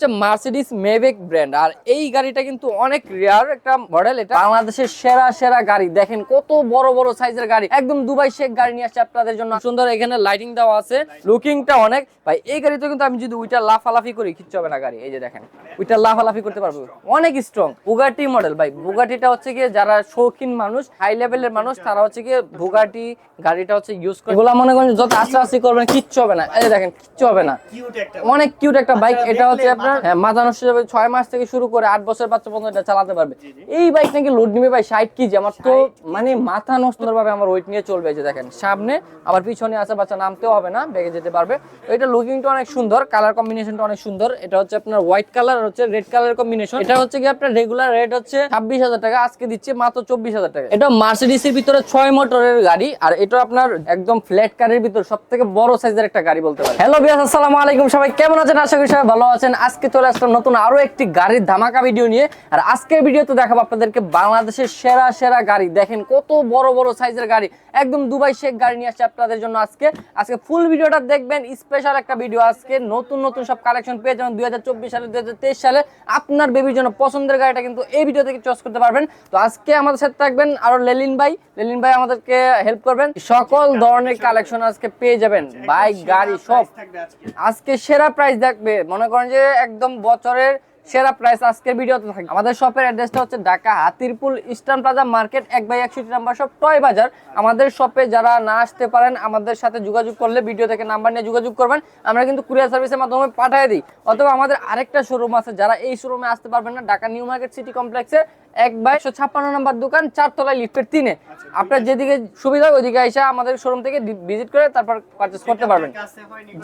হচ্ছে Mercedes Maybach brand আর এই গাড়িটা কিন্তু অনেক রেয়ার একটা মডেল এটা। বাংলাদেশের সেরা সেরা গাড়ি। দেখেন কত বড় বড় সাইজের গাড়ি। একদম দুবাই শেখ গাড়ি নিয়ে আসছে আপনাদের জন্য। সুন্দর এখানে লাইটিং দেওয়া আছে। লুকিংটা অনেক। ভাই এই গাড়িতে কিন্তু আমি যদি ওইটা লাফালাফি করি কিচ্ছু হবে না গাড়ি। এই যে দেখেন ওইটা লাফালাফি করতে পারব। অনেক স্ট্রং বুগাটি মডেল ভাই বুগাটিটা হচ্ছে গিয়ে যারা শৌখিন মানুষ হাই লেভেলের মানুষ তারা হচ্ছে গিয়ে বুগাটি গাড়িটা হচ্ছে ইউজ করে। এগুলা মনে করেন যত আস্তে আস্তে করবেন কিচ্ছু হবে না। এই যে দেখেন কিচ্ছু হবে না। কিউট একটা অনেক কিউট একটা বাইক আচ্ছা, এটা হচ্ছে আপনার হ্যাঁ, মাথা নষ্ট হবে ছয় মাস থেকে শুরু করে আট বছর বাচ্চা পর্যন্ত এটা চালাতে পারবে। এই বাইক নাকি লোড নিবে ভাই ষাট কেজি আমার তো মানে মাথা নষ্ট ভাবে আমার ওয়েট নিয়ে চলবে যে দেখেন সামনে আবার পিছনে আছে বাচ্চা নামতেও হবে না বেগে যেতে পারবে। এটা লুকিংটা অনেক সুন্দর কালার কম্বিনেশনটা অনেক সুন্দর এটা হচ্ছে আপনার হোয়াইট কালার হচ্ছে রেড কালার কম্বিনেশন এটা হচ্ছে কি আপনার রেগুলার রেট হচ্ছে ছাব্বিশ হাজার টাকা আজকে দিচ্ছে মাত্র চব্বিশ হাজার টাকা। এটা মার্সিডিস এর ভিতরে ছয় মোটরের গাড়ি আর এটা আপনার একদম ফ্ল্যাট কারের ভিতর সব থেকে বড় সাইজের একটা গাড়ি বলতে পারেন। হ্যালো বিয়াস আসসালামু আলাইকুম সবাই কেমন আছেন? আশা করি সবাই ভালো আছেন। আজকে চলে আসলাম নতুন আরও একটি গাড়ির ধামাকা ভিডিও নিয়ে। আর আজকের ভিডিওতে দেখাবো আপনাদেরকে বাংলাদেশের সেরা সেরা গাড়ি। দেখেন কত বড় বড় সাইজের গাড়ি। একদম দুবাই শেখ গাড়ি নিয়ে আসছে আপনাদের জন্য আজকে। আজকে ফুল ভিডিওটা দেখবেন স্পেশাল একটা ভিডিও আজকে। নতুন নতুন সব কালেকশন পেয়ে যাবেন দুই হাজার চব্বিশ সালে দুই হাজার তেইশ সালে। আপনার বেবির জন্য পছন্দের গাড়িটা কিন্তু এই ভিডিও থেকে চয়েস করতে পারবেন। তো আজকে আমাদের সাথে থাকবেন আরও লেলিন ভাই। লেলিন ভাই আমাদেরকে হেল্প করবেন। সকল ধরনের কালেকশন আজকে পেয়ে যাবেন। বাইক গাড়ি সব। আজকে। আজকে সেরা প্রাইস দেখবে মনে করেন যে একদম বছরের সেরা প্রাইস আজকের ভিডিওতে থাকবে। আমাদের শপের অ্যাড্রেসটা হচ্ছে Dhaka Hatirpool Eastern Plaza market এক বাই একষট্টি নাম্বার শপ টয় বাজার। আমাদের শপে যারা না আসতে পারেন আমাদের সাথে যোগাযোগ করলে ভিডিও থেকে নাম্বার নিয়ে যোগাযোগ করবেন। আমরা কিন্তু কুরিয়ার সার্ভিসের মাধ্যমে পাঠিয়ে দিই। অথবা আমাদের আরেকটা শোরুম আছে যারা এই শোরুমে আসতে পারবেন না ঢাকা নিউ মার্কেট সিটি কমপ্লেক্সের এক বাই একশো ছাপ্পান্ন নাম্বার দোকান চারতলায় লিফটের তিনে। আপনার যেদিকে সুবিধা হয় ওইদিকে এসে আমাদের শোরুম থেকে ভিজিট করে তারপর পারচেস করতে পারবেন।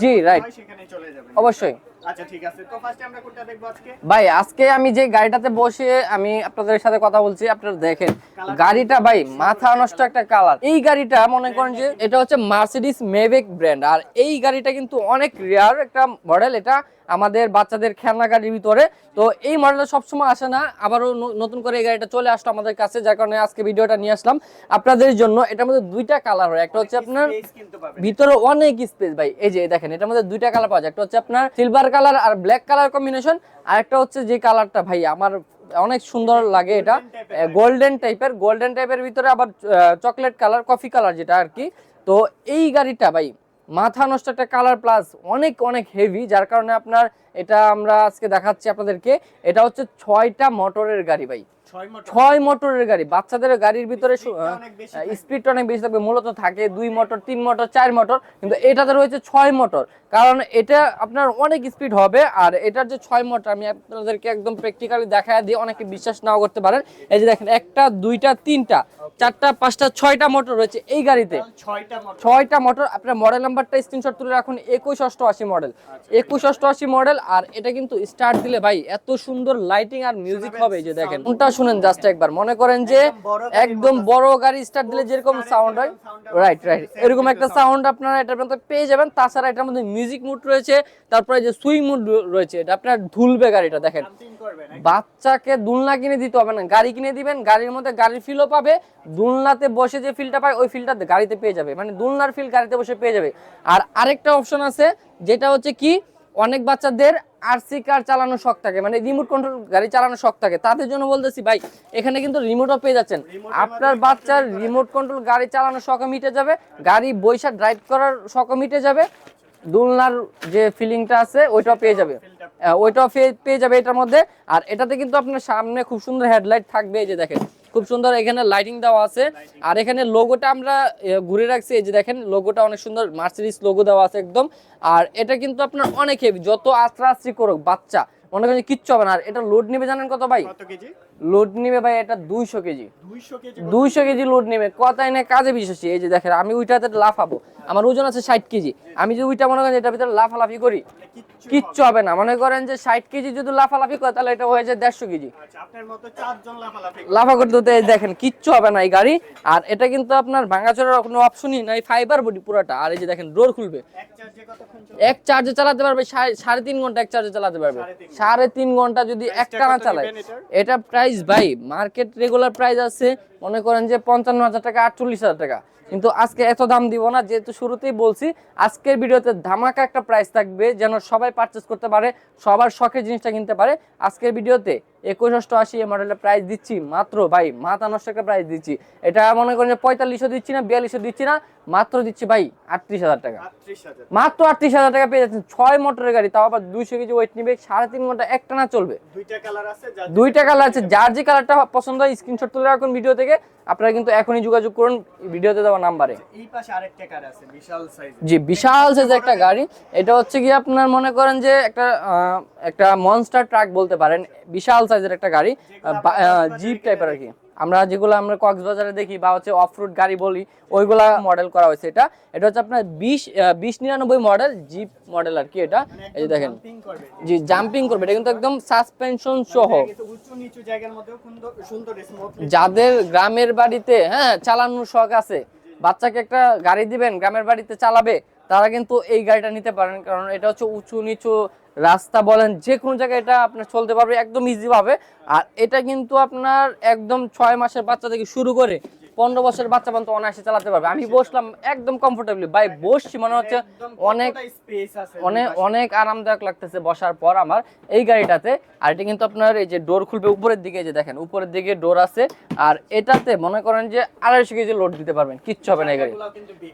জি, যাবেন। অবশ্যই। আচ্ছা ঠিক আছে। তো ফার্স্টে আমরা কোনটা দেখব আজকে? ভাই আজকে আমি যে গাড়িটাতে বসে আমি আপনাদের সাথে কথা বলছি আপনারা দেখেন। গাড়িটা ভাই মাথা নষ্ট একটা কালার এই গাড়িটা মনে করেন যে এটা হচ্ছে মার্সিডিস মেবেক ব্র্যান্ড আর এই গাড়িটা কিন্তু অনেক রেয়ার একটা মডেল এটা আমাদের বাচ্চাদের খেলনা গাড়ির ভিতরে। তো এই মডেলটা সবসময় আসে না আবারও নতুন করে এই গাড়িটা চলে আসলো আমাদের কাছে যার কারণে আজকে ভিডিওটা নিয়ে আসলাম। আপনাদের জন্য এটার মধ্যে দুইটা কালার হয় একটা হচ্ছে আপনার ভিতরে অনেক স্পেস ভাই এই যে দেখেন এটার মধ্যে দুইটা কালার পাওয়া যায় একটা হচ্ছে আপনার সিলভার কালার আর ব্ল্যাক কালার কম্বিনেশন আর একটা হচ্ছে যে কালারটা ভাই আমার অনেক সুন্দর লাগে এটা গোল্ডেন টাইপের গোল্ডেন টাইপের ভিতরে আবার চকলেট কালার কফি কালার যেটা আর কি। তো এই গাড়িটা ভাই মাথা নষ্ট একটা কালার প্লাস অনেক অনেক হেভি যার কারণে আপনার এটা আমরা আজকে দেখাচ্ছি আপনাদেরকে। এটা হচ্ছে ছয়টা মোটরের গাড়ি ভাই। ছয় মোটরের গাড়ি। বাচ্চাদের গাড়ির ভিতরে Speedটা অনেক বেশি স্পিডটা অনেক বেশি থাকবে। মূলত থাকে দুই মোটর তিন মোটর চার মোটর কিন্তু এটাতে রয়েছে ছয় মোটর কারণ এটা আপনার অনেক স্পিড হবে। আর এটার যে ছয় মোটর আমি আপনাদেরকে একদম প্র্যাকটিক্যালি দেখায় দিয়ে অনেকে বিশ্বাস নাও করতে পারেন। এই যে দেখেন একটা দুইটা তিনটা চারটা পাঁচটা ছয়টা মোটর রয়েছে এই গাড়িতে। ছয়টা মোটর আপনার মডেল নাম্বারটা স্ক্রিনশট তুলে রাখুন। একুশ অষ্টআশি মডেল একুশ অষ্টআশি মডেল আর এটা কিন্তু স্টার্ট দিলে ভাই এত সুন্দর লাইটিং আর মিউজিক হবে এই যে দেখেন। কোনটা শুনেন জাস্ট একবার। মনে করেন যে একদম বড় গাড়ি স্টার্ট দিলে যেরকম সাউন্ড হয় রাইট রাইট এরকম একটা সাউন্ড আপনারা এটার মধ্যে পেয়ে যাবেন। তাছাড়া এটার মধ্যে মিউজিক মুড রয়েছে তারপরে যে সুইং মুড রয়েছে এটা আপনার ধুলবে গাড়িটা দেখেন। বাচ্চাকে দুলনা কিনে দিতে হবে না গাড়ি কিনে দিবেন গাড়ির মধ্যে গাড়ির ফিলও পাবে দুলনাতে বসে যে ফিলটা পায় ওই ফিলটা গাড়িতে পেয়ে যাবে। মানে দুলনার ফিল গাড়িতে বসে পেয়ে যাবে। আর আরেকটা অপশন আছে যেটা হচ্ছে কি অনেক বাচ্চাদের আরসি কার চালানো শখ থাকে মানে রিমোট কন্ট্রোল গাড়ি চালানো শখ থাকে। তাদের জন্য বলতেছি ভাই এখানে কিন্তু রিমোটও পেয়ে যাচ্ছেন। আপনার বাচ্চার রিমোট কন্ট্রোল গাড়ি চালানো শখ মিটে যাবে গাড়ি বৈশা ড্রাইভ করার শখ মিটে যাবে দুলনার যে ফিলিংটা আছে ওইটাও পেয়ে যাবে। ওইটাও পেয়ে যাবে এটার মধ্যে। আর এটাতে কিন্তু আপনার সামনে খুব সুন্দর হেডলাইট থাকবে এই যে দেখেন। খুব সুন্দর এখানে লাইটিং দেওয়া আছে। আর এখানে লোগোটা আমরা ঘুরে রাখছি এই যে দেখেন লোগোটা অনেক সুন্দর মার্সিডিস লোগো দেওয়া আছে একদম। আর এটা কিন্তু আপনার অনেক হেভি যত আস্তে আস্তে করুক বাচ্চা মনে করেন কিচ্ছু হবে না। আর এটা লোড নেবে জানেন কত ভাই? কত কেজি? লোড নিবে ভাই এটা দুইশো কেজি। দুইশো কেজি লোড নেবে। না কাজে বিশ্বাসী এই যে দেখেন আমি ওইটাতে লাফাবো। আমার ওজন আছে ষাট কেজি। আমি যদি ওইটা মনে করেন এটার ভিতরে লাফালাফি করি কিচ্ছু হবে না। মনে করেন যে ষাট কেজি যদি লাফালাফি করে তাহলে এটা হয়ে যায় দেড়শো কেজি। আচ্ছা। লাফা করতে হতে দেখেন কিচ্ছু হবে না এই গাড়ি। আর এটা কিন্তু আপনার ভাঙাচোরার কোনো অপশনই নাই ফাইবার বডি পুরোটা। আর এই যে দেখেন ডোর খুলবে। এক চার্জে এক চালাতে পারবে সাড়ে- তিন ঘণ্টা এক চার্জে চালাতে পারবে। সাড়ে তিন ঘণ্টা যদি একটানা চালায় নেবেন এটার? প্রাইস ভাই মার্কেট রেগুলার প্রাইস আছে, মনে করেন যে পঞ্চান্ন হাজার টাকা, আটচল্লিশ হাজার টাকা। কিন্তু আজকে এত দাম দিব না, যেহেতু শুরুতেই বলছি, আজকের ভিডিওতে ধামাকা একটা প্রাইস থাকবে, যেন সবাই পারচেস করতে পারে, সবার শখের জিনিসটা কিনতে পারে। আজকের ভিডিওতে একুশ অষ্টআশি এই মডেলের প্রাইস দিচ্ছি মাত্র ভাই মাথা নষ্ট একটা প্রাইস দিচ্ছি। এটা মনে করেন যে পঁয়তাল্লিশশো দিচ্ছি না বিয়াল্লিশশো দিচ্ছি না মাত্র দিচ্ছি ভাই আটত্রিশ হাজার টাকা। মাত্র আটত্রিশ হাজার টাকা পেয়ে যাচ্ছেন ছয় মোটরের গাড়ি তাও আবার দুইশো কেজি ওয়েট নিবে সাড়ে তিন ঘণ্টা একটানা চলবে। দুইটা কালার আছে যার যে কালারটা পছন্দ হয় স্ক্রিনশট তুলে রাখুন ভিডিও থেকে। আপনারা কিন্তু এখনই যোগাযোগ করুন ভিডিওতে দেওয়া নাম্বারে কার আছে বিশাল সাইজ জি একটা গাড়ি। এটা হচ্ছে কি আপনার মনে করেন যে একটা একটা মনস্টার ট্রাক বলতে পারেন বিশাল সাইজের একটা গাড়ি জিপ টাইপের আর কি। আমরা যেগুলো আমরা কক্সবাজারে দেখি বা হচ্ছে অফ রোড গাড়ি বলি ওইগুলা মডেল করা হয়েছে এটা। এটা হচ্ছে আপনার বিশ বিশ নিরানব্বই মডেল জিপ মডেল আর কি এটা। এই যে দেখেন। জি জাম্পিং করবে। এটা কিন্তু একদম সাসপেনশন সহ। সুন্দর স্মুথলি যাদের গ্রামের বাড়িতে হ্যাঁ চালানোর শখ আছে বাচ্চাকে একটা গাড়ি দিবেন গ্রামের বাড়িতে চালাবে তারা কিন্তু এই গাড়িটা নিতে পারেন। কারণ এটা হচ্ছে উঁচু নিচু রাস্তা বলেন যে কোনো জায়গায় এটা আপনার চলতে পারবে একদম ইজি ভাবে। আর এটা কিন্তু আপনার একদম ছয় মাসের বাচ্চা থেকে শুরু করে পনেরো বছরের বাচ্চা পর্যন্ত অনায়াসে চালাতে পারবে। আমি বসলাম একদম কমফোর্টেবলি ভাই বসছি মনে হচ্ছে অনেক স্পেস আছে অনেক অনেক আরামদায়ক লাগতেছে বসার পর আমার এই গাড়িটাতে। আর এটা কিন্তু আপনার এই যে ডোর খুলবে উপরের দিকে যে দেখেন উপরের দিকে ডোর আছে। আর এটাতে মনে করেন যে আড়াইশো কেজি লোড দিতে পারবেন কিচ্ছু হবে না এই গাড়ি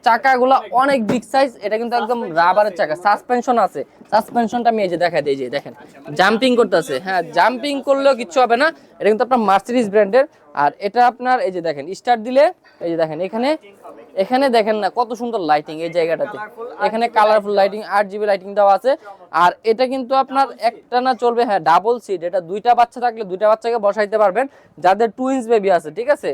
চাকাগুলো অনেক বিগ সাইজ এটা কিন্তু একদম রাবারের চাকা। সাসপেনশন আছে। সাসপেনশনটা আমি যে দেখা দেয় যে দেখেন। জাম্পিং করতেছে। হ্যাঁ জাম্পিং করলেও কিছু হবে না। এটা কিন্তু আপনার মার্সিডিস ব্র্যান্ডের আর এটা আপনার, এই যে দেখেন স্টার্ট দিলে, এই যে দেখেন, এখানে এখানে দেখেন না কত সুন্দর লাইটিং এই জায়গাটাতে। এখানে কালারফুল লাইটিং আট জিবি লাইটিং দেওয়া আছে। আর এটা কিন্তু আপনার একটা না চলবে হ্যাঁ ডাবল সিট এটা দুইটা বাচ্চা থাকলে দুইটা বাচ্চাকে বসাইতে পারবেন। যাদের টুইন্স বেবি আছে, ঠিক আছে?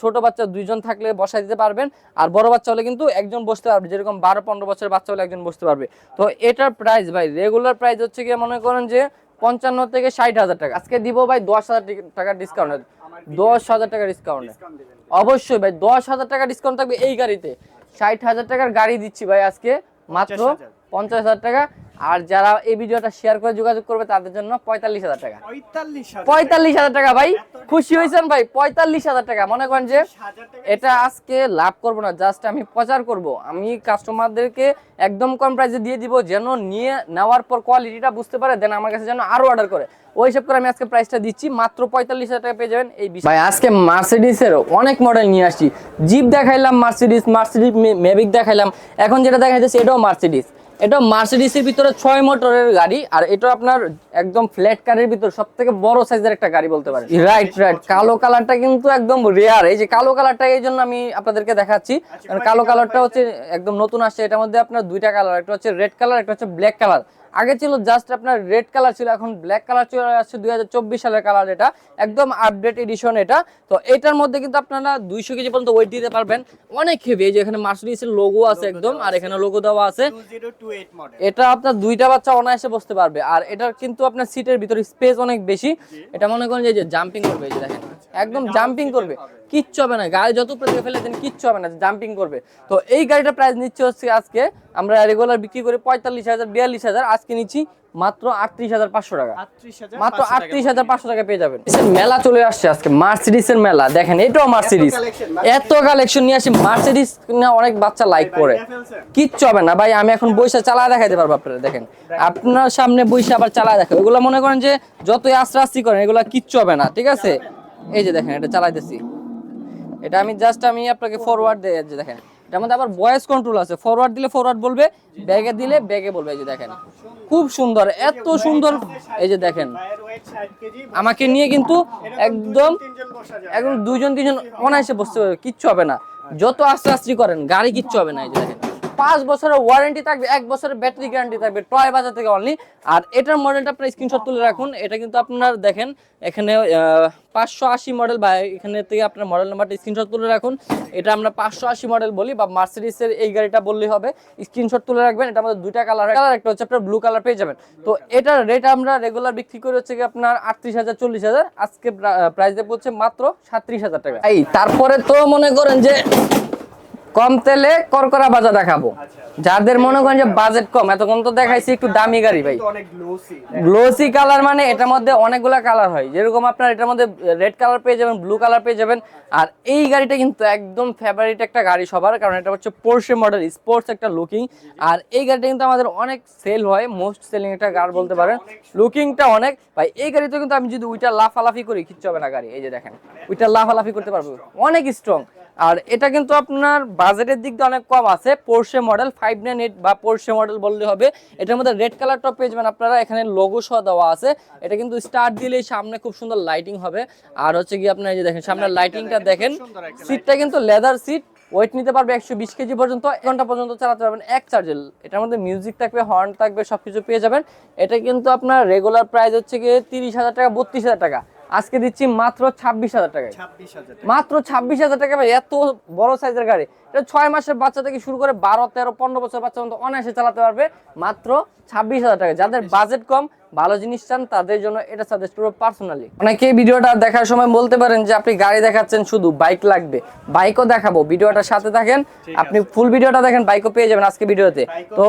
ছোট বাচ্চা দুইজন থাকলে বসাই দিতে পারবেন। আর বড় বাচ্চা হলে কিন্তু একজন বসতে পারবে, যেরকম বারো পনেরো বছরের বাচ্চা হলে একজন বসতে পারবে। তো এটার প্রাইস ভাই রেগুলার প্রাইস হচ্ছে গিয়ে মনে করেন যে পঞ্চান্ন থেকে ষাট হাজার টাকা। আজকে দিব ভাই দশ হাজার টাকা ডিসকাউন্ট দশ হাজার টাকা ডিসকাউন্ট অবশ্যই ভাই দশ হাজার টাকা ডিসকাউন্ট থাকবে এই গাড়িতে। ষাট হাজার টাকার গাড়ি দিচ্ছি ভাই আজকে মাত্র পঞ্চাশ হাজার টাকা। আর যারা এই ভিডিওটা শেয়ার করে যোগাযোগ করবে তাদের জন্য পঁয়তাল্লিশ হাজার টাকা। পঁয়তাল্লিশ হাজার টাকা। ভাই। খুশি হয়েছেন ভাই? পঁয়তাল্লিশ হাজার টাকা। মনে করেন যে এটা আজকে লাভ করব না জাস্ট আমি প্রচার করব। আমি কাস্টমারদেরকে একদম কম প্রাইসে দিয়ে দিব যেন নিয়ে নেওয়ার পর কোয়ালিটিটা বুঝতে পারে দেন আমার কাছে যেন আরও অর্ডার করে। ওই হিসাব করে আমি আজকে প্রাইসটা দিচ্ছি মাত্র পঁয়তাল্লিশ হাজার টাকা পেয়ে যাবেন এই বিষয় ভাই আজকে মার্সিডিসের অনেক মডেল নিয়ে আসছি। জিপ দেখাইলাম মার্সিডিস মার্সিডিস মেভিক দেখাইলাম। এখন যেটা দেখা যাচ্ছে এটাও মার্সিডিস এটা মার্সিডিসের ভিতরে ছয় মোটরের গাড়ি আর এটা আপনার একদম ফ্ল্যাট কারের ভিতরে সব থেকে বড় সাইজের একটা গাড়ি বলতে পারেন। রাইট রাইট কালো কালারটা কিন্তু একদম রেয়ার এই যে কালো কালারটা এই জন্য আমি আপনাদেরকে দেখাচ্ছি। কারণ কালো কালারটা হচ্ছে একদম নতুন আসছে। এটার মধ্যে আপনার দুইটা কালার একটা হচ্ছে রেড কালার একটা হচ্ছে ব্ল্যাক কালার আগে ছিল জাস্ট আপনার রেড কালার ছিল এখন ব্ল্যাক কালার চলে আসছে দুই সালের কালার এটা একদম আপডেট এডিশন এটা। তো এটার মধ্যে কিন্তু আপনারা দুইশো কেজি পর্যন্ত ওয়েট দিতে পারবেন। অনেক হেভি এই যে এখানে মার্সিডিসের লোগো আছে একদম আর এখানে লোগো দেওয়া আছে। এটা আপনার দুইটা বাচ্চা অনায়াসে বসতে পারবে আর এটার কিন্তু আপনার সিটের ভিতরে স্পেস অনেক বেশি। এটা মনে করেন যে জাম্পিং করবে এই যে দেখেন একদম জাম্পিং করবে। কিচ্ছু হবে না গাড়ি যত উপরে ফেলে দেন কিচ্ছু হবে না জাম্পিং করবে। তো এই গাড়িটার প্রাইস নিচ্ছে হচ্ছে আজকে আমরা রেগুলার বিক্রি করি পঁয়তাল্লিশ হাজার বিয়াল্লিশ হাজার আজকে নিচ্ছি মাত্র আটত্রিশ হাজার পাঁচশো টাকা। মাত্র আটত্রিশ হাজার পাঁচশো টাকা পেয়ে যাবেন। মেলা চলে আসছে আজকে মার্সিডিসের মেলা। দেখেন এটাও মার্সিডিস এত কালেকশন নিয়ে আসি মার্সিডিস না অনেক বাচ্চা লাইক করে। কিচ্ছু হবে না ভাই আমি এখন বইসা চালায় দেখাইতে পারব আপনারা দেখেন। আপনার সামনে বইসা আবার চালায় দেখো এগুলো মনে করেন যে যতই আস্তে আস্তে করেন এগুলো কিচ্ছু হবে না ঠিক আছে? এই যে দেখেন এটা চালাইতেছি। এটা আমি জাস্ট আমি আপনাকে ফরওয়ার্ড দিয়ে দেখেন। এটার মধ্যে আবার ভয়েস কন্ট্রোল আছে। ফরওয়ার্ড দিলে ফরওয়ার্ড বলবে ব্যাগে দিলে ব্যাগে বলবে, এই যে দেখেন। খুব সুন্দর, এত সুন্দর, এই যে দেখেন। আমাকে নিয়ে কিন্তু একদম একদম দুইজন, তিনজন অনায়াসে বসতে পারবে, কিচ্ছু হবে না। যত আস্তে আস্তে করেন, গাড়ি কিচ্ছু হবে না, এই যে দেখেন। পাঁচ বছরের ওয়ারেন্টি থাকবে, এক বছরের ব্যাটারি গ্যারান্টি থাকবে টয় বাজার থেকে অনলি আর এটার মডেলটা আপনার স্ক্রিনশট তুলে রাখুন, এটা কিন্তু আপনার দেখেন, এখানে পাঁচশো আশি মডেল বা এখানে থেকে আপনার মডেল নাম্বারটা স্ক্রিনশট তুলে রাখুন। এটা আমরা পাঁচশো আশি মডেল বলি, বা মার্সিডিসের এই গাড়িটা বললেই হবে। স্ক্রিনশট তুলে রাখবেন, এটা আমাদের দুইটা কালার কালার একটা হচ্ছে আপনার ব্লু কালার পেয়ে যাবেন। তো এটার রেট আমরা রেগুলার বিক্রি করে হচ্ছে আপনার আটত্রিশ হাজার, চল্লিশ হাজার। আজকে প্রাইস দেবো হচ্ছে মাত্র সাত্রিশ হাজার টাকা। এই, তারপরে তো মনে করেন যে কম তেলে করকরা বাজা দেখাবো। আচ্ছা যাদের মনে করেন যে বাজেট কম এতক্ষণ তো দেখাইছি একটু দামি গাড়ি ভাই। গ্লোসি কালার মানে এটার মধ্যে অনেকগুলা কালার হয়। যেরকম আপনার এটার মধ্যে রেড কালার পেয়ে যাবেন ব্লু কালার পেয়ে যাবেন। আর এই গাড়িটা কিন্তু একদম ফেভারিট একটা গাড়ি সবার কারণ এটা হচ্ছে পোর্শে মডেল স্পোর্টস একটা লুকিং আর এই গাড়িটা কিন্তু আমাদের অনেক সেল হয় মোস্ট সেলিং একটা গাড়ি বলতে পারেন। লুকিংটা অনেক। ভাই এই গাড়িতে কিন্তু আমি যদি উইটা লাফালাফি করি কিচ্ছু হবে না গাড়ি এই যে দেখেন। উইটা লাফালাফি করতে পারব। অনেক স্ট্রং আর এটা কিন্তু আপনার বাজেটের দিক দিয়ে অনেক কম আছে। Porsche model five nine eight বা পোর্শে মডেল বললে হবে। এটার মধ্যে রেড কালারটা পেয়ে যাবেন আপনারা। এখানে লোগো সহ দেওয়া আছে। এটা কিন্তু স্টার্ট দিলেই সামনে খুব সুন্দর লাইটিং হবে। আর হচ্ছে কি আপনার এই যে দেখেন সামনে লাইটিংটা দেখেন সিটটা কিন্তু লেদার সিট ওয়েট নিতে পারবে একশো বিশ কেজি পর্যন্ত। এক ঘণ্টা পর্যন্ত চালাতে পারবেন। এক চার্জে এটার মধ্যে মিউজিক থাকবে হর্ন থাকবে সবকিছু পেয়ে যাবেন। এটা কিন্তু আপনার রেগুলার প্রাইস হচ্ছে গিয়ে তিরিশ হাজার টাকা বত্রিশ হাজার টাকা। আজকে দিচ্ছি মাত্র ছাব্বিশ হাজার টাকায়। মাত্র ছাব্বিশ হাজার টাকা ভাই এত বড় সাইজের গাড়ি। এটা ছয় মাসের বাচ্চা থেকে শুরু করে বারো তেরো পনেরো বছর বাচ্চা পর্যন্ত অনায়াসে চালাতে পারবে মাত্র ছাব্বিশ হাজার টাকা যাদের বাজেট কম ভালো জিনিস চান তাদের জন্য এটা সাজেস্ট করব পার্সোনালি অনেকে ভিডিওটা দেখার সময় বলতে পারেন যে আপনি গাড়ি দেখাচ্ছেন শুধু বাইক লাগবে। বাইকও দেখাবো ভিডিওটার সাথে থাকেন। আপনি ফুল ভিডিওটা দেখেন বাইকও পেয়ে যাবেন আজকে ভিডিওতে। তো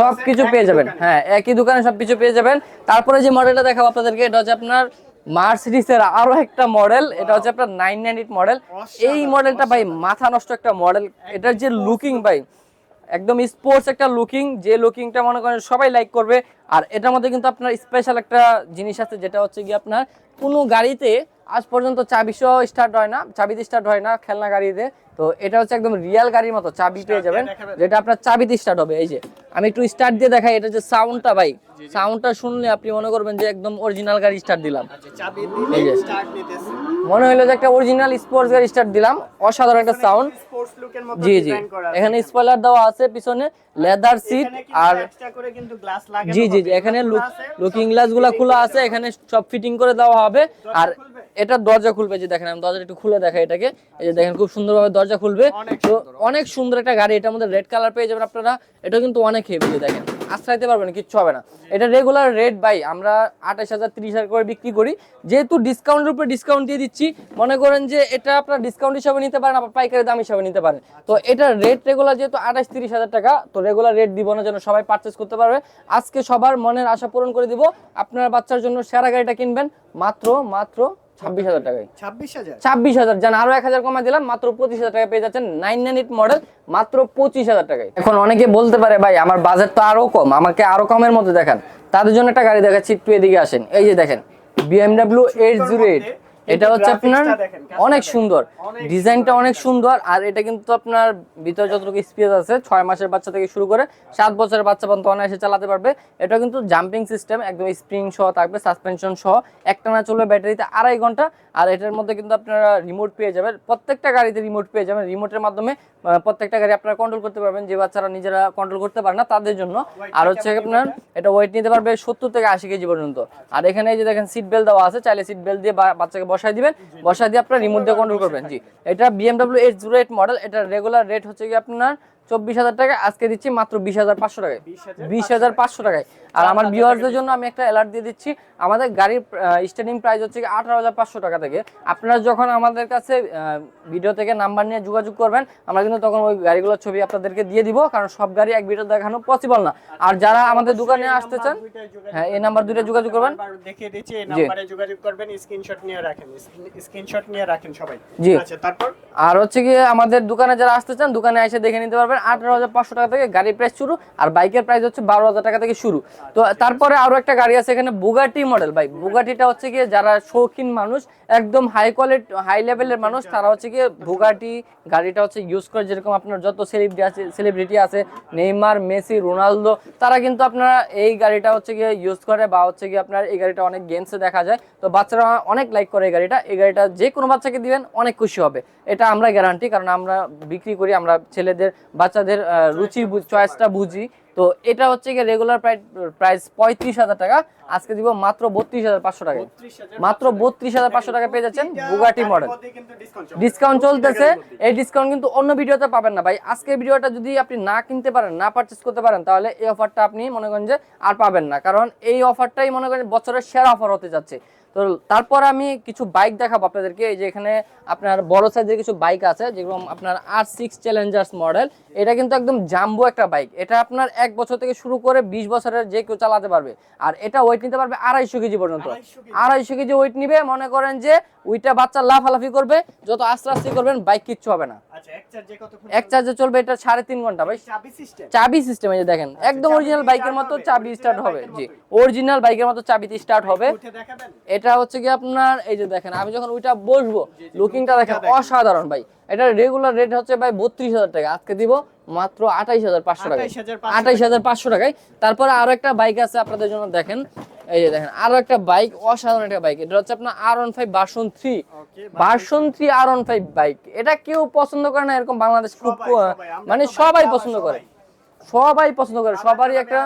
সব কিছু পেয়ে যাবেন। হ্যাঁ একই দোকানে সব কিছু পেয়ে যাবেন। তারপরে যে মডেলটা দেখাবো আপনাদেরকে এটা হচ্ছে আপনার মার্সিডিসের আরও একটা মডেল এটা হচ্ছে আপনার নাইন নাইন এইট মডেল এই মডেলটা ভাই মাথা নষ্ট একটা মডেল এটার যে লুকিং ভাই একদম স্পোর্টস একটা লুকিং যে লুকিংটা মনে করেন সবাই লাইক করবে। আর এটার মধ্যে কিন্তু আপনার স্পেশাল একটা জিনিস আছে, যেটা হচ্ছে গিয়ে আপনার কোনো গাড়িতে আজ পর্যন্ত চাবি সহ স্টার্ট হয় না চাবিতে স্টার্ট হয় না খেলনা গাড়িতে তো এটা হচ্ছে একদম রিয়েল গাড়ির মতো চাবি পেয়ে যাবেন। যেটা আপনার চাবিতে স্টার্ট হবে এই যে। আমি একটু স্টার্ট দিয়ে দেখাই এটা যে সাউন্ডটা ভাই। সাউন্ডটা শুনলে আপনি মনে করবেন যে একদম অরিজিনাল গাড়ি স্টার্ট দিলাম। আচ্ছা মনে হলো যে একটা অরিজিনাল স্পোর্টস গাড়ি স্টার্ট দিলাম অসাধারণ একটা সাউন্ড স্পোর্টস লুকের মতো জি জি। ডিজাইন করা আছে। এখানে স্পয়লার দেওয়া আছে পিছনে লেদার সিট আর এক্সট্রা করে কিন্তু গ্লাস লাগানো জি জি জি এখানে লুকিং গ্লাসগুলা খোলা আছে এখানে সব ফিটিং করে দেওয়া হবে। আর? এটা দরজা খুলবে যে দেখেন আমি দরজাটা একটু খুলে দেখাই এটাকে। এই যে দেখেন খুব সুন্দরভাবে দরজা খুলবে। তো অনেক সুন্দর একটা গাড়ি এটার মধ্যে রেড কালার পেয়ে যাবেন আপনারা। এটা কিন্তু অনেক হেভি দেখেন। আশ্রাইতে পারবেন কিচ্ছু হবে না। এটা রেগুলার রেট ভাই আমরা আঠাশ হাজার তিরিশ হাজার করে বিক্রি করি। যেহেতু ডিসকাউন্টের উপরে ডিসকাউন্ট দিয়ে দিচ্ছি মনে করেন যে এটা আপনার ডিসকাউন্ট হিসাবে নিতে পারেন আবার পাইকারি দাম হিসাবে নিতে পারেন। তো এটা রেট রেগুলার যেহেতু আঠাশ তিরিশ হাজার টাকা তো রেগুলার রেট দিব না যেন সবাই পারচেস করতে পারবে। আজকে সবার মনের আশা পূরণ করে দিব আপনার বাচ্চার জন্য সেরা গাড়িটা কিনবেন। মাত্র মাত্র ছাব্বিশ হাজার টাকায়। ছাব্বিশ হাজার? ছাব্বিশ হাজার যান আরও এক হাজার কমা দিলাম মাত্র পঁচিশ হাজার টাকা পেয়ে যাচ্ছেন নাইন নাইন এইট মডেল মাত্র পঁচিশ হাজার টাকায়। এখন অনেকে বলতে পারে ভাই আমার বাজেট তো আরও কম আমাকে আরও কমের মধ্যে দেখান। তাদের জন্য একটা গাড়ি দেখাচ্ছি একটু এদিকে আসেন। এই যে দেখেন বিএমডাব্লিউ এইট জিরো এইট এটা হচ্ছে আপনার অনেক সুন্দর। ডিজাইনটা অনেক সুন্দর আর এটা কিন্তু আপনার ভিতরে যতটুকু স্পেস আছে ছয় মাসের বাচ্চা থেকে শুরু করে সাত বছরের বাচ্চা পর্যন্ত অনায়াসে চালাতে পারবে। এটা কিন্তু জাম্পিং সিস্টেম একদম স্প্রিং সহ থাকবে সাসপেনশন সহ। একটানা চলবে ব্যাটারিতে আড়াই ঘণ্টা আর এটার মধ্যে কিন্তু আপনারা রিমোট পেয়ে যাবেন। প্রত্যেকটা গাড়িতে রিমোট পেয়ে যাবেন। রিমোটের মাধ্যমে প্রত্যেকটা গাড়ি আপনারা কন্ট্রোল করতে পারবেন। যে বাচ্চারা নিজেরা কন্ট্রোল করতে পারে না তাদের জন্য। আর হচ্ছে আপনার এটা ওয়েট নিতে পারবে সত্তর থেকে আশি কেজি পর্যন্ত। আর এখানে যে দেখেন সিট বেল্ট দেওয়া আছে চাইলে সিট বেল্ট দিয়ে বাচ্চাকে বসাই দিবেন বসাই দিয়ে আপনার রিমোট দিয়ে কন্ট্রোল করবেন জি। এটা BMW eight zero eight model এটা রেগুলার রেট হচ্ছে কি আপনার চব্বিশ হাজার টাকা আজকে দিচ্ছি মাত্র বিশ হাজার পাঁচশো টাকায়। বিশ হাজার পাঁচশো টাকায়। আর আমার ভিউয়ার্সদের জন্য আমি একটা অ্যালার্ট দিয়ে দিচ্ছি। আমাদের গাড়ির স্টার্টিং প্রাইস হচ্ছে কি আঠারো হাজার পাঁচশো টাকা থেকে। আপনারা যখন আমাদের কাছে ভিডিও থেকে নাম্বার নিয়ে যোগাযোগ করবেন আমরা কিন্তু তখন ওই গাড়িগুলোর ছবি আপনাদেরকে দিয়ে দিব কারণ সব গাড়ি এক ভিডিও দেখানো পসিবল না। আর যারা আমাদের দোকানে আসতে চান হ্যাঁ এই নাম্বার দুইটা যোগাযোগ করবেন। দেখিয়ে দিচ্ছি এই নাম্বারে যোগাযোগ করবেন স্ক্রিনশট নিয়ে রাখেন স্ক্রিনশট নিয়ে রাখেন সবাই। জি। আচ্ছা তারপর? আর হচ্ছে গিয়ে আমাদের দোকানে যারা আসতে চান দোকানে এসে দেখে নিতে পারবেন আঠারো হাজার পাঁচশো টাকা থেকে গাড়ির প্রাইস শুরু আর বাইকের প্রাইস হচ্ছে বারো হাজার টাকা থেকে শুরু। তো তারপরে আরও একটা গাড়ি আছে এখানে বুগাটি মডেল। ভাই বুগাটিটা হচ্ছে গিয়ে যারা শৌখিন মানুষ একদম হাই কোয়ালিটি হাই লেভেলের মানুষ তারা হচ্ছে গিয়ে বুগাটি গাড়িটা হচ্ছে ইউজ করে। যেরকম আপনার যত সেলিব্রিটি আছে সেলিব্রিটি আছে নেইমার মেসি রোনালদো তারা কিন্তু আপনারা এই গাড়িটা হচ্ছে গিয়ে ইউজ করে বা হচ্ছে গিয়ে আপনার এই গাড়িটা অনেক গেমসে দেখা যায়। তো বাচ্চারা অনেক লাইক করে এই গাড়িটা। এই গাড়িটা যে কোনো বাচ্চাকে দিবেন অনেক খুশি হবে। এটা আমরা গ্যারান্টি কারণ আমরা বিক্রি করি আমরা ছেলেদের বাচ্চাদের রুচি চয়েসটা বুঝি। তো এটা হচ্ছে গিয়ে রেগুলার প্রাইস পঁয়ত্রিশ হাজার টাকা। আজকে দিব মাত্র বত্রিশ হাজার পাঁচশো 32,500 মাত্র বত্রিশ হাজার পাঁচশো টাকা পেয়ে যাচ্ছেন বুগাটি মডেল ডিসকাউন্ট ডিসকাউন্ট চলতেছে। এই ডিসকাউন্ট কিন্তু অন্য ভিডিওতে পাবেন না ভাই। আজকে ভিডিওটা যদি আপনি না কিনতে পারেন না পারচেস করতে পারেন তাহলে এই অফারটা আপনি মনে করেন যে আর পাবেন না। কারণ এই অফারটাই মনে করেন বছরের সেরা অফার হতে যাচ্ছে। তো তারপর আমি কিছু বাইক দেখাবো আপনাদেরকে। এই যে এখানে আপনার বড় সাইজের কিছু বাইক আছে যেগুলো আপনার আর সিক্স চ্যালেঞ্জার্স মডেল এটা কিন্তু একদম জাম্বো একটা বাইক এটা আপনার এক বছর থেকে শুরু করে বিশ বছরের যে কেউ চালাতে পারবে। আর এটা ওয়েট নিতে পারবে আড়াইশো কেজি পর্যন্ত। আড়াইশো কেজি। ওয়েট নিবে মনে করেন যে ওইটা বাচ্চা লাফালাফি করবে যত আস্তে আস্তে করবেন বাইক কিচ্ছু হবে না। আচ্ছা এক চার্জে চলবে এটা সাড়ে তিন ঘণ্টা ভাই। চাবি সিস্টেম এই যে দেখেন একদম অরিজিনাল বাইকের মতো চাবি স্টার্ট হবে। জি অরিজিনাল বাইকের মতো চাবিতে স্টার্ট হবে। উঠে দেখাবেন? এটা হচ্ছে কি আপনার এই যে দেখেন আমি যখন ওইটা বসবো লুকিংটা দেখেন অসাধারণ ভাই। এটা রেগুলার রেট হচ্ছে ভাই বত্রিশ হাজার টাকা। আজকে দিব মাত্র আঠাইশ হাজার পাঁচশো টাকা। আঠাইশ হাজার পাঁচশো টাকায়। তারপরে আরও একটা বাইক আছে আপনাদের জন্য দেখেন। এই যে দেখেন আরও একটা বাইক অসাধারণ একটা বাইক এটা হচ্ছে আপনার R one five version three version three R one five bike এটা কেউ পছন্দ করে না এরকম বাংলাদেশ খুব মানে সবাই পছন্দ করে। সবাই। পছন্দ করে সবারই একটা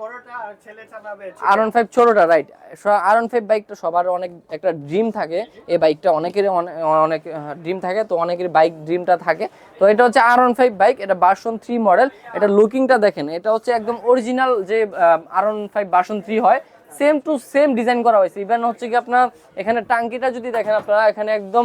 বড়টা আর ছেলে চালাবে আর ওয়ান ফাইভ ছোটটা রাইট আর ফাইভ বাইকটা সবার অনেক একটা ড্রিম থাকে। এই বাইকটা অনেকের অনে- অনেক ড্রিম থাকে তো অনেকের বাইক ড্রিমটা থাকে। তো এটা হচ্ছে আর ফাইভ বাইক এটা ভার্সন থ্রি মডেল এটা লুকিংটা দেখেন এটা হচ্ছে একদম অরিজিনাল যে আর ফাইভ ভার্সন থ্রি হয় সেম টু সেম ডিজাইন করা হয়েছে। ইভেন হচ্ছে কি আপনার এখানে টাঙ্কিটা যদি দেখেন আপনারা এখানে একদম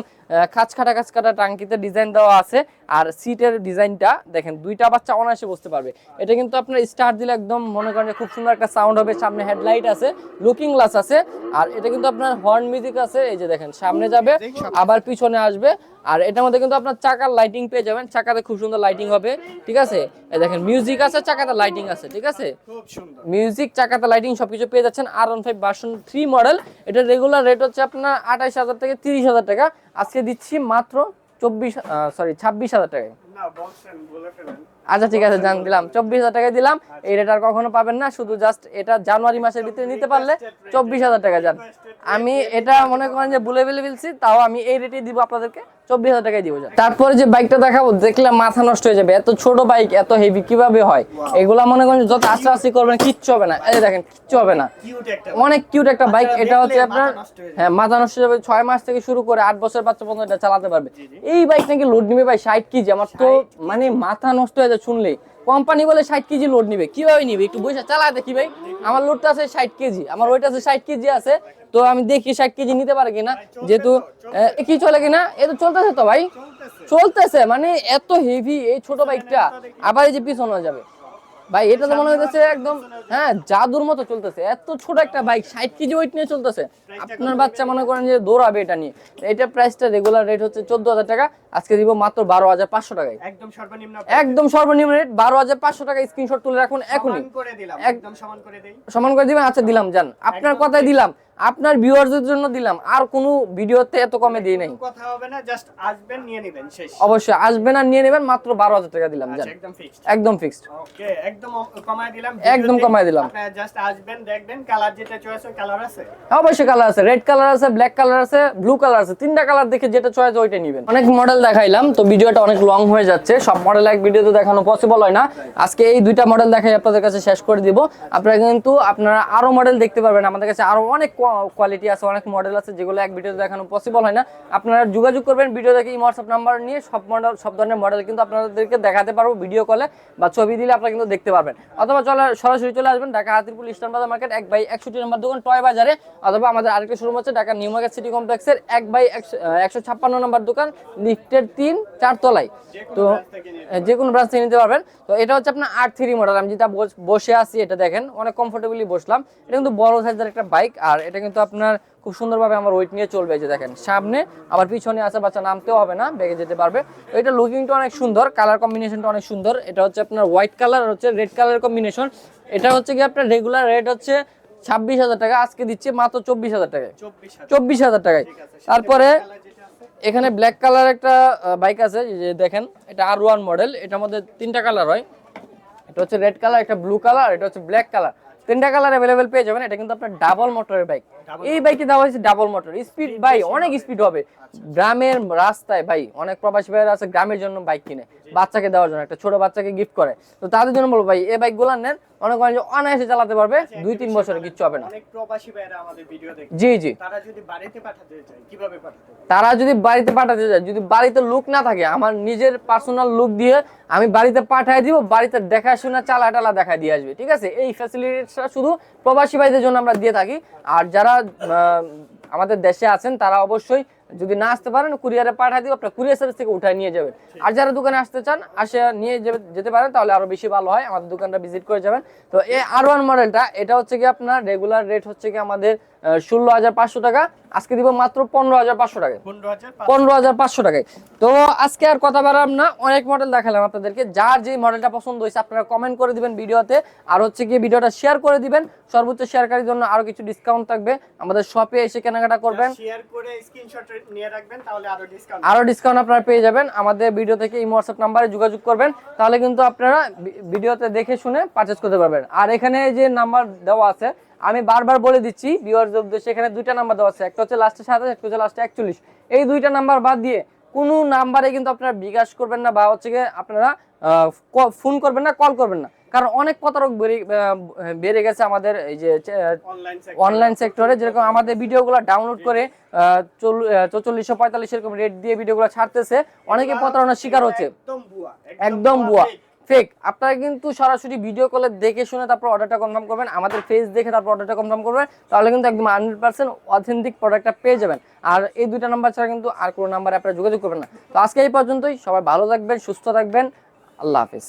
খাঁচ কাটা খাঁচ কাটা টাঙ্কিতে ডিজাইন দেওয়া আছে। আর সিটের ডিজাইনটা দেখেন দুইটা বাচ্চা অনায়াসে বসতে পারবে। এটা কিন্তু আপনার স্টার্ট দিলে একদম মনে করেন খুব সুন্দর একটা সাউন্ড হবে সামনে হেডলাইট আছে লুকিং গ্লাস আছে। আর এটা কিন্তু আপনার হর্ন মিউজিক আছে এই যে দেখেন সামনে যাবে আবার পিছনে আসবে। আর এটার মধ্যে কিন্তু আপনার চাকার লাইটিং পেয়ে যাবেন চাকাতে খুব সুন্দর লাইটিং হবে ঠিক আছে? এই দেখেন মিউজিক আছে চাকাতে লাইটিং আছে ঠিক আছে? মিউজিক চাকাতে লাইটিং সবকিছু পেয়ে যাচ্ছেন R one five version three model এটা রেগুলার রেট হচ্ছে আপনার আঠাইশ হাজার থেকে তিরিশ হাজার টাকা। আজকে দিচ্ছি মাত্র চব্বিশ সরি ছাব্বিশ হাজার টাকায়। আচ্ছা ঠিক আছে জান দিলাম। চব্বিশ হাজার টাকা দিলাম। এই রেট আর কখনো পাবেন না শুধু জাস্ট এটা জানুয়ারি মাসের ভিতরে নিতে পারলে চব্বিশ হাজার টাকা যান আমি এটা মনে করেন যে বলে ফেলছি তাও আমি এই রেটে দিব আপনাদেরকে। চব্বিশ হাজার টাকায় দিব তারপরে যে বাইকটা দেখাবো দেখলে মাথা নষ্ট হয়ে যাবে। এত ছোট বাইক এত হেভি কীভাবে হয়? এগুলা মনে করেন যত আস্তে আস্তে করবেন কিচ্ছু হবে না। এই দেখেন কিচ্ছু হবে না। অনেক কিউট একটা বাইক এটা হচ্ছে আপনার হয়ে। হ্যাঁ মাথা নষ্ট হয়ে যাবে। ছয় মাস থেকে শুরু করে আট বছর বাচ্চা পর্যন্ত এটা চালাতে পারবে। এই বাইক নাকি লোড নিবে ভাই? ষাট কেজি। আমার তো মানে মাথা নষ্ট হয়ে যায় শুনলে। কোম্পানি বলে ষাট কেজি লোড নিবে, কীভাবে নিবে? একটু বসে চালা দেখি ভাই। আমার লোডটা আছে ষাট কেজি, আমার ওইটা আছে ষাট কেজি আছে। তো আমি দেখি ষাট কেজি নিতে পারে কিনা। যেহেতু কি চলে কিনা? এ তো চলতেছে তো ভাই। চলতেছে। মানে এত হেভি এই ছোট বাইকটা আবার এই যে পিছনে যাবে। ভাই এটা তো মনে হইতেছে একদম হ্যাঁ জাদুর মতো চলতেছে। এত ছোট একটা বাইক ষাট কেজি ওয়েট নিয়ে চলতেছে। আপনার বাচ্চা মনে করেন যে দৌড়াবে এটা নিয়ে। এটা প্রাইসটা রেগুলার রেট হচ্ছে চোদ্দ হাজার টাকা। আজকে দিব মাত্র বারো হাজার পাঁচশো টাকায়। একদম সর্বনিম্ন একদম সর্বনিম্ন রেট বারো হাজার পাঁচশো টাকা স্ক্রিনশট তুলে রাখুন এখনই। সমান করে দিলাম একদম সমান করে দেই। সমান করে দিবেন? আচ্ছা দিলাম যান। আপনার কথাই দিলাম। আপনার ভিউয়ারদের জন্য দিলাম। আর কোনো ভিডিওতে এত কমে দিই নাই। কথা হবে না জাস্ট আসবেন নিয়ে নেবেন শেষ। অবশ্যই আসবেন আর নিয়ে নেবেন মাত্র বারো হাজার টাকা দিলাম জান। আচ্ছা একদম ফিক্সড একদম ফিক্সড ওকে একদম কমায় দিলাম একদম কমায় দিলাম। আপনারা জাস্ট আসবেন দেখবেন কালার যেটা চয়েস হয় কালার আছে। অবশ্যই কালার আছে রেড কালার আছে ব্ল্যাক কালার আছে ব্লু কালার আছে তিনটা কালার দেখে যেটা চয়েস ওইটা নেবেন। অনেক মডেল দেখাইলাম তো ভিডিওটা অনেক লং হয়ে যাচ্ছে সব মডেল এক ভিডিওতে দেখানো পসিবল হয় না। আজকে এই দুইটা মডেল দেখাই আপনাদের কাছে শেষ করে দিব। আপনারা কিন্তু আপনারা আরও মডেল দেখতে পারবেন আমাদের কাছে আরও অনেক কোয়ালিটি আছে অনেক মডেল আছে যেগুলো এক ভিডিওতে দেখানো পসিবল হয় না। আপনারা যোগাযোগ করবেন ভিডিও দেখে এই হোয়াটসঅ্যাপ নাম্বার নিয়ে সব মডেল সব ধরনের মডেল কিন্তু আপনাদেরকে দেখাতে পারব ভিডিও কলে বা ছবি দিলে আপনারা কিন্তু দেখতে পারবেন। অথবা চলে সরাসরি চলে আসবেন ঢাকা হাতিরপুর ইস্টার্ন বাজার মার্কেট এক বাই একষট্টি নম্বর দোকান টয় বাজারে অথবা আমাদের আরেকটা শোরুম হচ্ছে ঢাকা নিউ মার্কেট সিটি কমপ্লেক্সের এক বাই একশো ছাপ্পান্ন নম্বর দোকান লিফটের তিন চারতলায়। তো যে কোনো ব্রাঞ্চ থেকে নিতে পারবেন। তো এটা হচ্ছে আপনার আট থ্রি মডেল আমি যেটা বস- বসে আছি এটা দেখেন অনেক কমফোর্টেবলি বসলাম। এটা কিন্তু বড় সাইজের একটা বাইক আর এটা কিন্তু আপনার খুব সুন্দরভাবে আমার ওয়েট নিয়ে চলবে যে দেখেন। সামনে আবার পিছনে আছে বাচ্চা নামতেও হবে না বেগে যেতে পারবে। এটা লুকিংটা অনেক সুন্দর কালার কম্বিনেশনটা অনেক সুন্দর। এটা হচ্ছে আপনার হোয়াইট কালার আর হচ্ছে রেড কালার কম্বিনেশন এটা হচ্ছে কি আপনার রেগুলার রেট হচ্ছে ছাব্বিশ হাজার টাকা আজকে দিচ্ছে মাত্র চব্বিশ হাজার টাকায়। চব্বিশ হাজার। টাকায়। তারপরে এখানে ব্ল্যাক কালার একটা বাইক আছে যে দেখেন এটা আর ওয়ান মডেল এটার মধ্যে তিনটা কালার হয়। এটা হচ্ছে রেড কালার একটা ব্লু কালার এটা হচ্ছে ব্ল্যাক কালার তিনটা কালার অ্যাভেলেবেল পেয়ে যাবেন এটা কিন্তু আপনার ডাবল মোটরের বাইক এই বাইকে দেওয়া হয়েছে ডাবল মোটর স্পিড ভাই অনেক স্পিড হবে। গ্রামের রাস্তায় ভাই অনেক প্রবাসী ভাইয়েরা আছে গ্রামের জন্য বাইক কিনে। বাচ্চাকে দেওয়ার জন্য একটা ছোট বাচ্চাকে গিফট করে। তো তাদের জন্য বলব ভাই এই বাইকগুলো নেন অনেক করেন যে অনায়াসে চালাতে পারবে। দুই তিন বছরে কিচ্ছু হবে না। জি জি। তারা যদি বাড়িতে পাঠাতে চায় কীভাবে পাঠাতে তারা যদি বাড়িতে পাঠাতে চায় যদি বাড়িতে লোক না থাকে আমার নিজের পার্সোনাল লোক দিয়ে আমি বাড়িতে পাঠিয়ে দিব বাড়িতে দেখাশোনা চালা টালা দেখা দিয়ে আসবে ঠিক আছে? এই ফ্যাসিলিটিসটা শুধু প্রবাসী ভাইদের জন্য আমরা দিয়ে থাকি। আর যারা আমাদের দেশে আছেন তারা অবশ্যই যদি না আসতে পারেন কুরিয়ারে পাঠিয়ে দিব আপনার কুরিয়ার সার্ভিস থেকে উঠায় নিয়ে যাবেন। আর যারা দোকানে আসতে চান আসে নিয়ে যেতে পারেন তাহলে আরও বেশি ভালো হয়। আমাদের দোকানটা ভিজিট করে যাবেন। তো এই আর ওয়ান মডেলটা এটা হচ্ছে কি আপনার রেগুলার রেট হচ্ছে কি আমাদের ষোলো হাজার পাঁচশো টাকা। আজকে দিব মাত্র পনেরো হাজার পাঁচশো টাকা। পনেরো হাজার পাঁচশো। টাকায়। তো আজকে আর কথা বাড়াম না অনেক মডেল দেখালাম আপনাদেরকে। যার যে মডেলটা পছন্দ হয়েছে আপনারা কমেন্ট করে দিবেন ভিডিওতে। আর হচ্ছে কি ভিডিওটা শেয়ার করে দিবেন। সর্বোচ্চ শেয়ারকারীর জন্য আরও কিছু ডিসকাউন্ট থাকবে। আমাদের শপে এসে কেনাকাটা করবেন। আরও ডিসকাউন্ট আপনারা পেয়ে যাবেন। আমাদের ভিডিও থেকে এই হোয়াটসঅ্যাপ নাম্বারে যোগাযোগ করবেন। তাহলে কিন্তু আপনারা ভিডিওতে দেখে শুনে পারচেজ করতে পারবেন। আর এখানে যে নাম্বার দেওয়া আছে আমি বারবার বলে দিচ্ছি উদ্দেশ্যে এখানে দুইটা নাম্বার দেওয়া আছে। একটা হচ্ছে লাস্টে সাতাশ একটা হচ্ছে লাস্টে একচল্লিশ। এই দুইটা নাম্বার বাদ দিয়ে কোনো নাম্বারে কিন্তু আপনারা বিকাশ করবেন না বা হচ্ছে গিয়ে আপনারা ফোন করবেন না কল করবেন না। কারণ অনেক প্রতারক বেড়ে গেছে আমাদের এই যে অনলাইন সেক্টরে যেরকম আমাদের ভিডিওগুলো ডাউনলোড করে চল্লিশশো পঁয়তাল্লিশ এরকম রেট দিয়ে ভিডিওগুলো ছাড়তেছে অনেকে প্রতারণার শিকার হচ্ছে। একদম বুয়া। ফেক আপনারা কিন্তু সরাসরি ভিডিও কলে দেখে শুনে তারপর অর্ডারটা কনফার্ম করবেন, আমাদের ফেস দেখে তারপর অর্ডারটা কনফার্ম করবেন, তাহলে কিন্তু একদম হান্ড্রেড পার্সেন্ট অথেন্টিক প্রোডাক্টটা পেয়ে যাবেন। আর এই দুইটা নাম্বার ছাড়া কিন্তু আর কোনো নাম্বারে আপনারা যোগাযোগ করবেন না। তো আজকে এই পর্যন্তই, সবাই ভালো থাকবেন, সুস্থ থাকবেন, আল্লাহ হাফিজ।